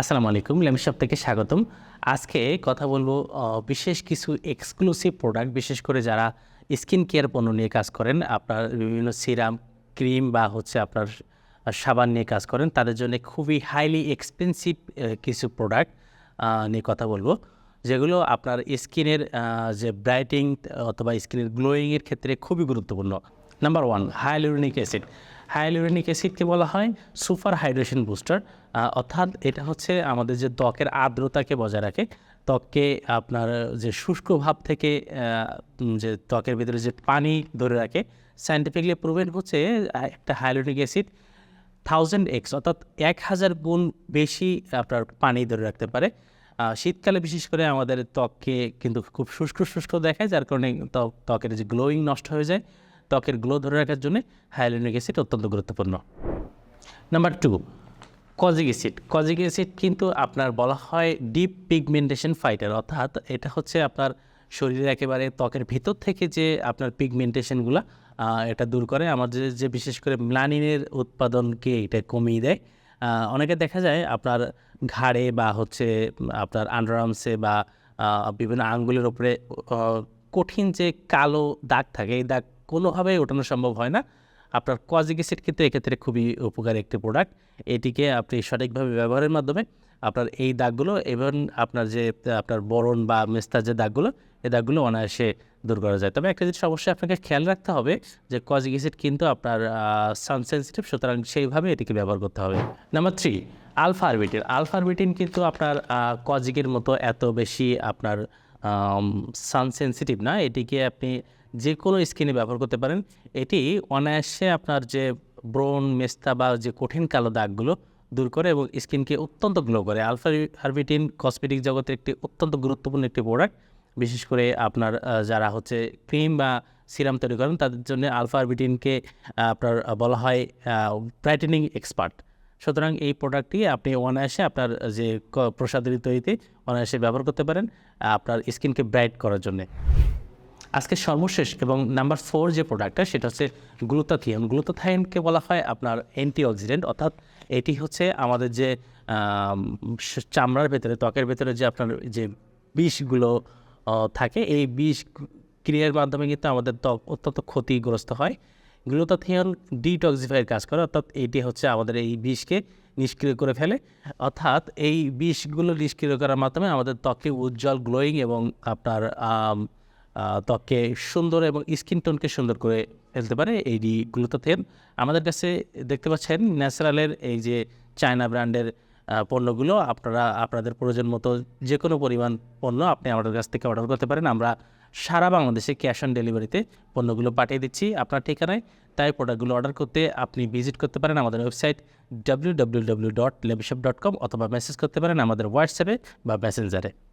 আসসালামু আলাইকুম লেমশপ থেকে স্বাগতম। আজকে কথা বলব বিশেষ কিছু এক্সক্লুসিভ প্রোডাক্ট বিশেষ করে যারা স্কিন কেয়ার পণ্য নিয়ে কাজ করেন, আপনার বিভিন্ন সিরাম ক্রিম বা হচ্ছে আপনার সাবান নিয়ে কাজ করেন, তাদের জন্য খুবই হাইলি এক্সপেন্সিভ কিছু প্রোডাক্ট নিয়ে কথা বলব। যেগুলো আপনার স্কিনের যে ব্রাইটিং অথবা স্কিনের গ্লোয়িংয়ের ক্ষেত্রে খুবই গুরুত্বপূর্ণ। Number one hyaluronic acid hyaluronic অ্যাসিডকে বলা হয় সুপার হাইড্রেশন বুস্টার। অর্থাৎ এটা হচ্ছে আমাদের যে ত্বকের আর্দ্রতাকে বজায় রাখে। ত্বককে আপনার যে শুষ্ক ভাব থেকে যে ত্বকের ভিতরে যে পানি ধরে রাখে সাইন্টিফিকলি প্রুভেন হচ্ছে একটা হাইলোরিনিক অ্যাসিড থাউজেন্ড এক্স অর্থাৎ এক হাজার গুণ বেশি আপনার পানি ধরে রাখতে পারে। শীতকালে বিশেষ করে আমাদের ত্বককে কিন্তু খুব শুষ্ক শুষ্ক দেখায়, যার কারণে ত্বক- ত্বকের যে গ্লোয়িং নষ্ট হয়ে যায়। ত্বকের গ্লো ধরে রাখার জন্য হাইলোনিক অ্যাসিড অত্যন্ত গুরুত্বপূর্ণ। Number two kojic acid. Kojic acid কিন্তু আপনার বলা হয় ডিপ পিগমেন্টেশন ফাইটার অর্থাৎ এটা হচ্ছে আপনার শরীরের একেবারে ত্বকের ভিতর থেকে যে আপনার পিগমেন্টেশনগুলো এটা দূর করে। আমাদের যে বিশেষ করে ম্লানিনের উৎপাদনকে এটা কমিয়ে দেয়। অনেকে দেখা যায় আপনার ঘাড়ে বা হচ্ছে আপনার আন্ডারআর্মসে বা বিভিন্ন আঙ্গুলের ওপরে কঠিন যে কালো দাগ থাকে, এই দাগ কোনোভাবেই ওঠানো সম্ভব হয় না। আপনার কজিক অ্যাসিড কিন্তু এক্ষেত্রে খুবই উপকারী একটি প্রোডাক্ট এটিকে আপনি সঠিকভাবে ব্যবহারের মাধ্যমে আপনার এই দাগগুলো এবং আপনার যে, আপনার বরণ বা মেস্তার যে দাগগুলো এই দাগগুলো অনায়াসে দূর করা যায়। তবে একটা জিনিস অবশ্যই আপনাকে খেয়াল রাখতে হবে যে কজিক অ্যাসিড কিন্তু আপনার সানসেন্সিটিভ সুতরাং সেইভাবে এটিকে ব্যবহার করতে হবে। Number three alpha arbutin alpha arbutin কিন্তু আপনার কজিকের মতো এত বেশি আপনার সান সেন্সিটিভ না এটিকে আপনি যে কোনো স্কিনে ব্যবহার করতে পারেন। এটি অনায়াসে আপনার যে ব্রণ মেস্তা বা যে কঠিন কালো দাগগুলো দূর করে এবং স্কিনকে অত্যন্ত গ্লো করে। আলফা আরবিটিন কসমেটিক জগতের একটি অত্যন্ত গুরুত্বপূর্ণ একটি প্রোডাক্ট বিশেষ করে আপনার যারা হচ্ছে ক্রিম বা সিরাম তৈরি করেন তাদের জন্য আলফা আরবিটিনকে আহ, আপনার বলা হয় ব্রাইটেনিং এক্সপার্ট সুতরাং এই প্রোডাক্টটি আপনি অনায়াসে আপনার যে প্রসাধনী তৈরিতে অনায়াসে ব্যবহার করতে পারেন আপনার স্কিনকে ব্রাইট করার জন্যে। আজকে সর্বশেষ এবং নাম্বার ফোর যে প্রোডাক্টটা সেটা হচ্ছে গ্লুতাথিয়ন গ্লুতাথাইনকে বলা হয় আপনার অ্যান্টিঅক্সিডেন্ট অর্থাৎ এটি হচ্ছে আমাদের যে চামড়ার ভেতরে, ত্বকের ভেতরে যে আপনার যে বিষগুলো থাকে, এই বিষ ক্রিয়ার মাধ্যমে কিন্তু আমাদের ত্বক অত্যন্ত ক্ষতিগ্রস্ত হয়। গ্লুতাথিয়ন ডিটক্সিফাইয়ের কাজ করে, অর্থাৎ এটি হচ্ছে আমাদের এই বিষকে নিষ্ক্রিয় করে ফেলে। অর্থাৎ এই বিষগুলো নিষ্ক্রিয় করার মাধ্যমে আমাদের ত্বকে উজ্জ্বল, গ্লোয়িং এবং আপনার ত্বককে সুন্দর এবং স্কিন টোনকে সুন্দর করে ফেলতে পারে এই গ্লুতাথিয়ন। আমাদের কাছে দেখতে পাচ্ছেন ন্যাচারালের এই যে চায়না ব্র্যান্ডের পণ্যগুলো, আপনারা, আপনাদের প্রয়োজন মতো যে কোনো পরিমাণ পণ্য আপনি আমাদের কাছ থেকে অর্ডার করতে পারেন। আমরা সারা বাংলাদেশে ক্যাশ অন ডেলিভারিতে পণ্যগুলো পাঠিয়ে দিচ্ছি আপনার ঠিকানায়। তাই প্রোডাক্টগুলো অর্ডার করতে আপনি ভিজিট করতে পারেন আমাদের website W W W dot lebishop dot com অথবা মেসেজ করতে পারেন আমাদের হোয়াটসঅ্যাপে বা মেসেঞ্জারে।